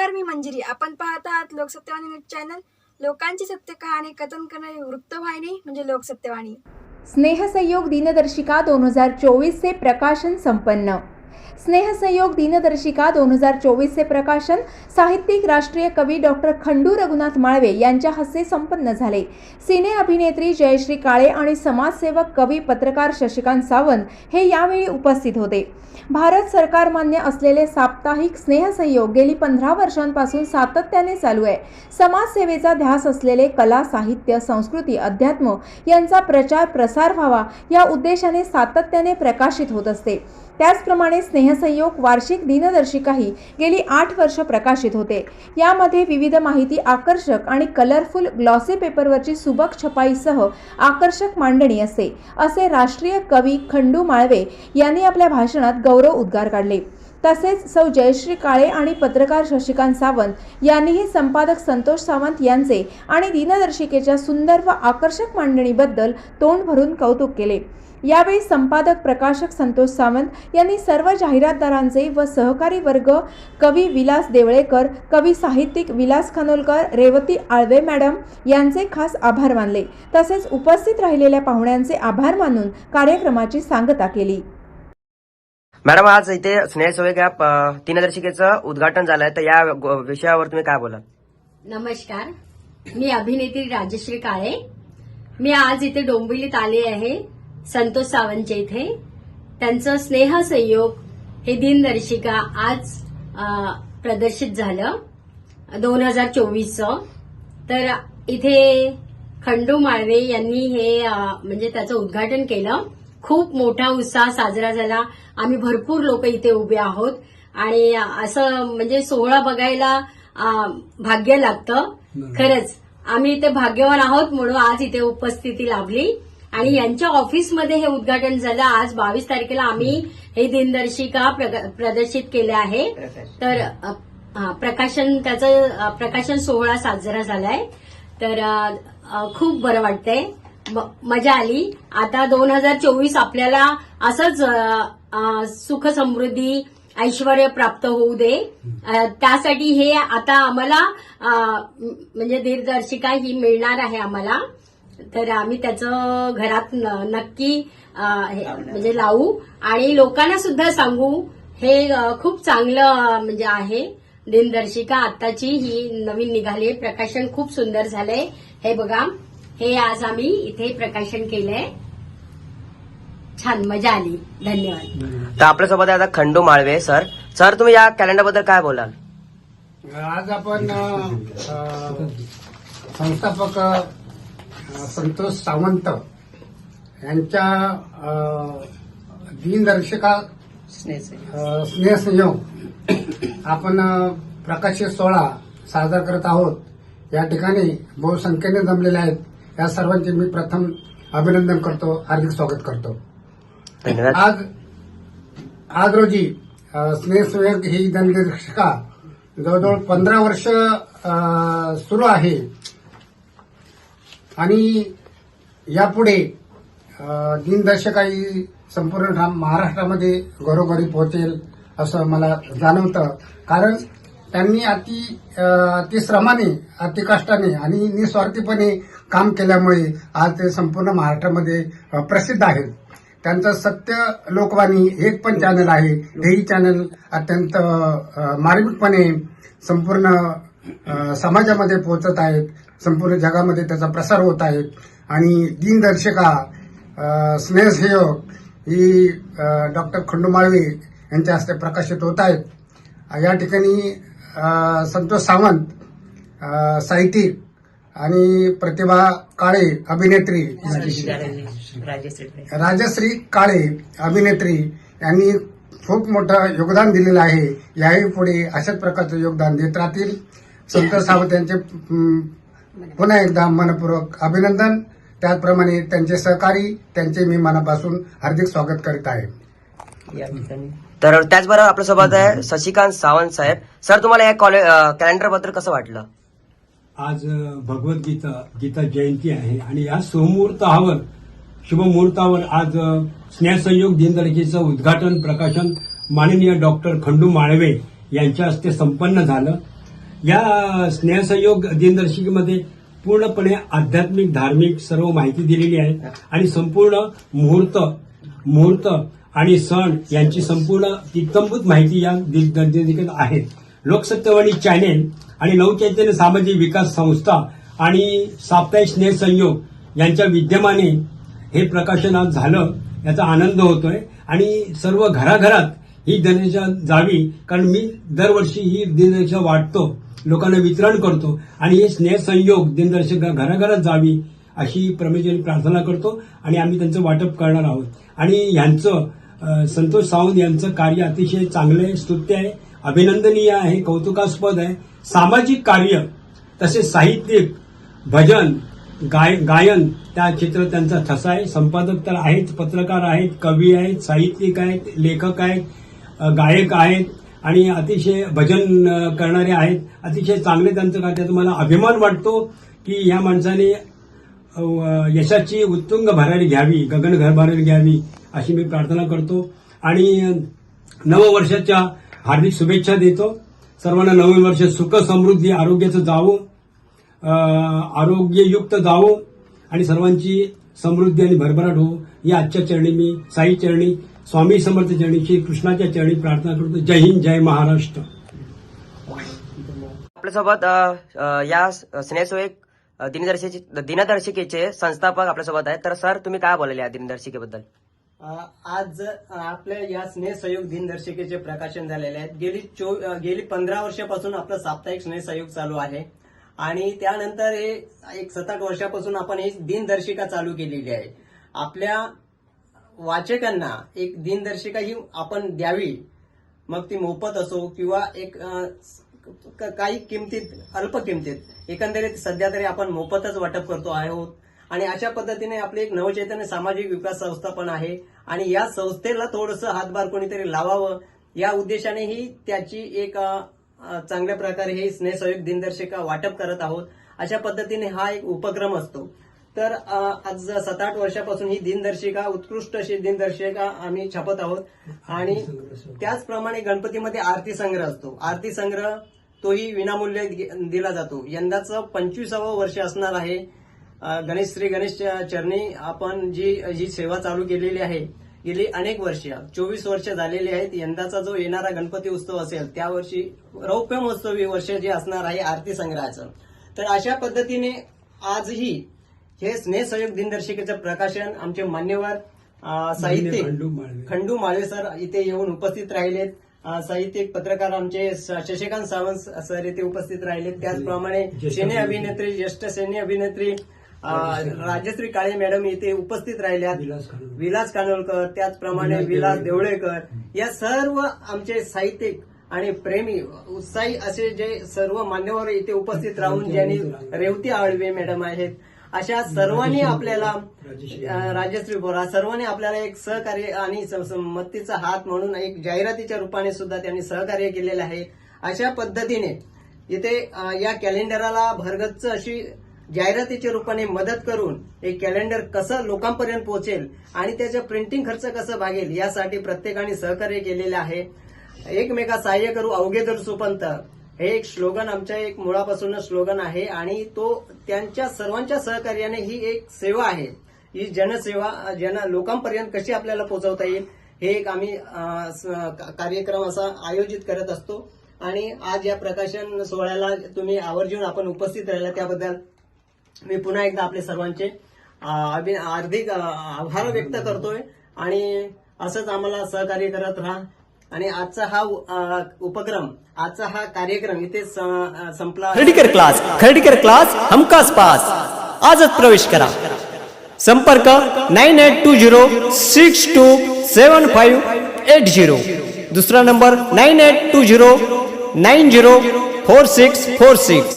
नमस्कार मी मंजिरी. आपण पाहत आहात लोकसत्यवाणी न्यूज चॅनल. लोकांची सत्य कहाणी कथन करणारी वृत्तवाहिनी म्हणजे लोकसत्यवाणी. स्नेहसंयोग दिनदर्शिका दोन हजार चोवीसचे प्रकाशन संपन्न. स्नेहसंयोग दिनदर्शिका दोन हजार चोवीसचे प्रकाशन साहित्यिक राष्ट्रीय कवी डॉक्टर खंडू रघुनाथ माळवे यांच्या हस्ते संपन्न झाले. सिने अभिनेत्री जयश्री काळे आणि समाजसेवक कवी पत्रकार शशिकांत सावंत हे यावेळी उपस्थित होते. भारत सरकार मान्य असलेले साप्ताहिक स्नेहसंयोग गेली पंधरा वर्षांपासून सातत्याने चालू आहे. समाजसेवेचा ध्यास असलेले कला साहित्य संस्कृती अध्यात्म यांचा प्रचार प्रसार व्हावा या उद्देशाने सातत्याने प्रकाशित होत असते. त्याचप्रमाणे स्नेहसंयोग वार्षिक दिनदर्शिकाही गेली आठ वर्ष प्रकाशित होते. यामध्ये विविध माहिती आकर्षक आणि कलरफुल ग्लॉसी पेपरवरची सुबक छपाईसह आकर्षक मांडणी असते. असे राष्ट्रीय कवी खंडू माळवे यांनी आपल्या भाषणात गौरव उद्गार काढले. तसेच सौ जयश्री काळे आणि पत्रकार शशिकांत सावंत यांनीही संपादक संतोष सावंत यांचे आणि दिनदर्शिकेच्या सुंदर व आकर्षक मांडणीबद्दल तोंड भरून कौतुक केले. यावेळी संपादक प्रकाशक संतोष सावंत यांनी सर्व जाहिरातदारांचे व सहकारी वर्ग कवी विलास देवळेकर कवी साहित्यिक विलास खानोलकर रेवती आळवे मॅडम यांचे खास आभार मानले. तसेच उपस्थित राहिलेल्या पाहुण्यांचे आभार मानून कार्यक्रमाची सांगता केली. मॅडम आज इथे स्नेह सोय प- दिनदर्शिकेचं उद्घाटन झालंय. तर या गो- विषयावर तुम्ही काय बोलाल? नमस्कार. मी अभिनेत्री राजश्री काळे. मी आज इथे डोंबिवलीत आले आहे संतोष सावंतच्या इथे. त्यांचं स्नेह संयोग हे दिनदर्शिका आज प्रदर्शित झालं दोन हजार चोवीसचं. तर इथे खंडू माळवे यांनी हे म्हणजे त्याचं उद्घाटन केलं. खूप मोठा उत्साह साजरा झाला. आम्ही भरपूर लोक इथे उभे आहोत. आणि असं म्हणजे सोहळा बघायला भाग्य लागतं. खरंच आम्ही इथे भाग्यवान आहोत म्हणून आज इथे उपस्थिती लाभली. आणि यांच्या ऑफिसमध्ये हे उद्घाटन झालं. आज बावीस तारखेला आम्ही हे दिनदर्शिका प्रदर्शित केले आहे. तर प्रकाशन त्याचं प्रकाशन सोहळा साजरा झालाय. तर खूप बरं वाटतंय. मजा आली. आता दोन हजार चोवीस आपल्याला असंच सुख समृद्धी ऐश्वर प्राप्त होऊ दे. त्यासाठी हे आता आम्हाला म्हणजे दिग्दर्शिका ही मिळणार आहे आम्हाला. तर आम्ही त्याचं घरात न- नक्की हे म्हणजे लावू. आणि लोकांना सुद्धा सांगू हे खूप चांगलं म्हणजे आहे. दिनदर्शिका आत्ताची ही नवीन निघाली प्रकाशन खूप सुंदर झालंय. हे बघा. हे आज आम्ही इथे प्रकाशन केलंय. छान मजा आली. धन्यवाद. तर आपल्यासोबत आहे आता खंडू माळवे सर. सर तुम्ही या कॅलेंडरबद्दल काय बोलाल? आज आपण संस्थापक संतोष सावंत यांच्या दिनदर्शिका स्नेहसंयोग आपण प्रकाशित सोहळा साजरा करत आहोत. या ठिकाणी बहुसंख्येने जमलेले आहेत. या सर्वांचे मी प्रथम अभिनंदन करतो हार्दिक स्वागत करतो. आज आज रोजी स्नेहसंयोग ही दिनदर्शिका जवळजवळ पंधरा वर्ष सुरू आहे. आणि यापुढे दिनदर्शिका ही संपूर्ण महाराष्ट्रामध्ये घरोघरी पोहोचेल असं मला जाणवतं. कारण त्यांनी अति अ, अतिश्रमाने अतिकष्टाने आणि निस्वार्थीपणे काम केल्यामुळे आज ते संपूर्ण महाराष्ट्रामध्ये प्रसिद्ध आहेत. त्यांचं सत्य लोकवाणी एक पण चॅनल आहे. तेही चॅनल अत्यंत मार्मिकपणे संपूर्ण समाजामध्ये पोहोचत आहेत. संपूर्ण जगामध्ये त्याचा प्रसार होत आहे. आणि दिनदर्शिका स्नेहसेवक ही डॉक्टर खंडू माळवे यांच्या हस्ते प्रकाशित होत आहेत. या ठिकाणी संतोष सावंत साहित्यिक आणि प्रतिभा काळे अभिनेत्री राजश्री काळे अभिनेत्री यांनी खूप मोठं योगदान दिलेलं आहे. याही पुढे अशाच प्रकारचं योगदान देत राहतील. संतोष सावंत यांचे पुन्हा एकदा मनपूर्वक अभिनंदन. त्याचप्रमाणे त्यांचे सहकारी त्यांचे मी मनापासून हार्दिक स्वागत करीत आहे. तर त्याचबरोबर आपल्यासोबत आहे शशिकांत सावंत साहेब. सर तुम्हाला या कॉलेज कॅलेंडरबद्दल कसं वाटलं? आज भगवद्गीता गीता जयंती आहे आणि या सुमुहूर्तावर शुभमुहूर्तावर आज स्नेहसंयोग दिनदर्शिकेचं उद्घाटन प्रकाशन माननीय डॉक्टर खंडू माळवे यांच्या हस्ते संपन्न झालं. या स्नेहसहयोग दिनदर्शिकेमध्ये पूर्णपणे आध्यात्मिक धार्मिक सर्व माहिती दिलेली आहे. आणि संपूर्ण मुहूर्त मुहूर्त आणि सण यांची संपूर्ण इत्तमभूत माहिती या दिग्दर्शिकेत आहे लोकसत्यवाणी चॅनेल आणि नवचैतन्य सामाजिक विकास संस्था आणि साप्ताहिक स्नेह संयोग यांच्या विद्यमाने हे प्रकाशन आज झालं याचा आनंद होतोय. आणि सर्व घराघरात ही दिनदर्शिका जावी कारण मी दरवर्षी ही दिनदर्शिका वाटतो लोकांना वितरण करतो आणि हे स्नेहसंयोग दिनदर्शिका घराघरात जावी अशी प्रमेशांनी प्रार्थना करतो आणि आम्ही त्यांचं वाटप करणार आहोत. आणि ह्यांचं संतोष सावंत यांचं कार्य अतिशय चांगले स्तुत्य आहे अभिनंदनीय आहे कौतुकास्पद आहे. सामाजिक कार्य तसेच साहित्यिक भजन गाय गायन त्या चित्र त्यांचा ठसा आहे. संपादक तर आहेत पत्रकार आहेत कवी आहेत साहित्यिक आहेत लेखक आहेत गायक आहेत आणि अतिशय भजन करणारे आहेत. अतिशय चांगले त्यांचं कार्य. तुम्हाला अभिमान वाटतो की ह्या माणसाने यशाची उत्तुंग भरारी घ्यावी गगन घर भरारी घ्यावी अशी मी प्रार्थना करतो. आणि नववर्षाच्या हार्दिक शुभेच्छा देतो. सर्वांना नवीन वर्ष सुख समृद्धी आरोग्याचं जावो आरोग्ययुक्त जावो आणि सर्वांची समृद्धी आणि भरभराट हो या आजच्या चरणी मी साई चरणी स्वामी समर्थ चरणी श्री कृष्णाच्या चरणी प्रार्थना करतो. जय हिंद जय महाराष्ट्र. आपल्यासोबत या स्नेहसोयक एक दिनदर्शिके दिनदर्शिकेचे संस्थापक आपल्यासोबत आहेत. तर सर तुम्ही काय बोलाल या दिनदर्शिकेबद्दल? आज आपल्या या स्नेहसहयोग दिनदर्शिकेचे प्रकाशन झालेले आहेत. गेली चो गेली पंधरा वर्षापासून आपलं साप्ताहिक स्नेह सहयोग चालू आहे. आणि त्यानंतर हे एक सात आठ वर्षापासून आपण ही दिनदर्शिका चालू केलेली आहे. आपल्या वाचकांना एक दिनदर्शिका ही आपण द्यावी मग ती मोफत असो किंवा एक काही किमतीत अल्प किमतीत. एकंदरीत सध्या तरी आपण मोफतच वाटप करतो आहोत. आणि अशा पद्धतीने आपली एक नवचैतन्य सामाजिक विकास संस्था पण आहे. आणि या संस्थेला थोडंसं हातभार कोणीतरी लावावं या उद्देशानेही त्याची एक चांगल्या प्रकारे ही स्नेहसहयोग दिनदर्शिका वाटप करत आहोत. अशा पद्धतीने हा एक उपक्रम असतो. तर आज सात आठ वर्षापासून ही दिनदर्शिका उत्कृष्ट अशी दिनदर्शिका आम्ही छापत आहोत. आणि त्याचप्रमाणे गणपतीमध्ये आरती संग्रह असतो. आरती संग्रह तोही विनामूल्य दि- दिला जातो. यंदाचं पंचवीसावं वर्ष असणार आहे. गणेश श्री गणेश चरणी आपण जी जी सेवा चालू केलेली आहे गेली अनेक वर्ष चोवीस वर्ष झालेली आहेत यंदाचा जो येणारा गणपती उत्सव असेल त्या वर्षी रौप्य महोत्सवी वर्ष जे असणार आहे आरती संग्रहाचं तर अशा पद्धतीने आजही हे स्नेह सहयोग दिनदर्शिकेचं प्रकाशन आमचे मान्यवर अ, साहित्यिक खंडू माळवे. सर इथे येऊन उपस्थित राहिलेत साहित्यिक पत्रकार आमचे शशिकांत सावंत सर इथे उपस्थित राहिलेत त्याचप्रमाणे ज्येष्ठ सिने अभिनेत्री. ज्येष्ठ सिने अभिनेत्री राजश्री काळे मॅडम इथे उपस्थित राहिल्यात. विलास कानोलकर त्याचप्रमाणे विलास देवळेकर. या सर्व आमचे साहित्यिक आणि प्रेमी उत्साही असे जे सर्व मान्यवर इथे उपस्थित राहून ज्यांनी रेवती आळवे मॅडम आहेत. अशा सर्वांनी आपल्याला राजश्री. बोरा सर्वांनी आपल्याला एक सहकार्य आणि संमतीचा हात म्हणून एक जाहिरातीच्या रूपाने सुद्धा त्यांनी सहकार्य केलेलं आहे. अशा पद्धतीने इथे या कॅलेंडरला भरगच्च अशी जाहिरातीच्या रूपाने मदत करून हे कॅलेंडर कसं लोकांपर्यंत पोहोचेल आणि त्याचं प्रिंटिंग खर्च कसं भागेल यासाठी प्रत्येकाने सहकार्य केलेले आहे. एकमेका सहाय्य करू अवघे तर सुपंत. हे एक स्लोगन आमच्या एक मुळापासूनच स्लोगन आहे आणि तो त्यांच्या सर्वांच्या सहकार्याने ही एक सेवा आहे. ही जनसेवा जन लोकांपर्यंत कशी आपल्याला पोहोचवता येईल हे एक आम्ही स- का- कार्यक्रम असा आयोजित करत असतो. आणि आज या प्रकाशन सोहळ्याला तुम्ही आवर्जून आपण उपस्थित राहिला त्याबद्दल. मी पुन्हा एकदा आपले सर्वांचे हार्दिक आभार व्यक्त करतोय. आणि असंच आम्हाला सहकार्य करत राहा. आणि आजचा हा उपक्रम आजचा हा कार्यक्रम इथे संपला. खर्डीकर क्लास खर्डीकर क्लास हमकास पास. आजच प्रवेश करा. संपर्क nine eight two zero six two seven five eight zero. दुसरा number nine eight two zero nine zero four six four six.